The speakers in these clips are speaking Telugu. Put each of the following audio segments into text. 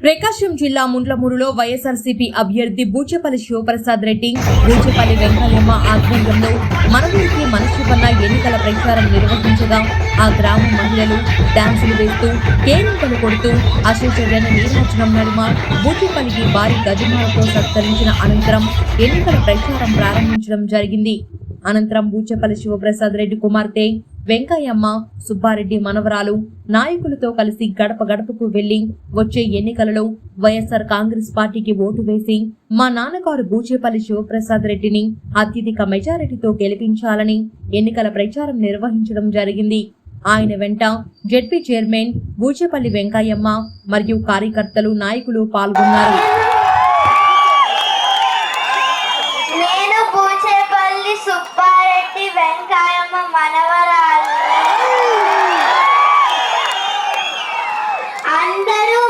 ప్రకాశం జిల్లా ముండ్లమూరులో వైఎస్ఆర్సీపీ అభ్యర్థి బూచపల్లి శివప్రసాద్ రెడ్డి బూచపల్లి వెంకయ్యమ్మ ఆధ్వర్యంలో మనవరికి మనిషి ఎన్నికల ప్రచారం నిర్వహించగా ఆ గ్రామ మహిళలు డాన్సులు వేస్తూ కేరింతలు కొడుతూ అశోచర్యన నిర్వచనం నడుమ బూచపల్లికి భారీ గజమాలతో సత్కరించిన అనంతరం ఎన్నికల ప్రచారం ప్రారంభించడం జరిగింది. అనంతరం బూచపల్లి శివప్రసాద్ రెడ్డి కుమార్తె వెంకయ్యమ్మ సుబ్బారెడ్డి మనవరాలు నాయకులతో కలిసి గడప గడపకు వెళ్ళి వచ్చే ఎన్నికలలో వైఎస్ఆర్ కాంగ్రెస్ పార్టీకి ఓటు వేసి మా నాన్నగారు బూచేపల్లి శివప్రసాద్ రెడ్డిని అత్యధిక మెజారిటీతో గెలిపించాలని ఎన్నికల ప్రచారం నిర్వహించడం జరిగింది. ఆయన వెంట జెడ్పీ చైర్మన్ బూచేపల్లి వెంకయ్యమ్మ మరియు కార్యకర్తలు నాయకులు పాల్గొన్నారు. అందరూ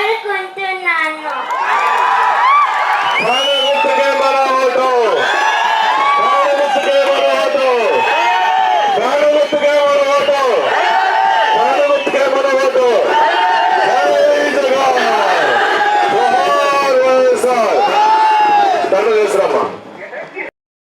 el cuento.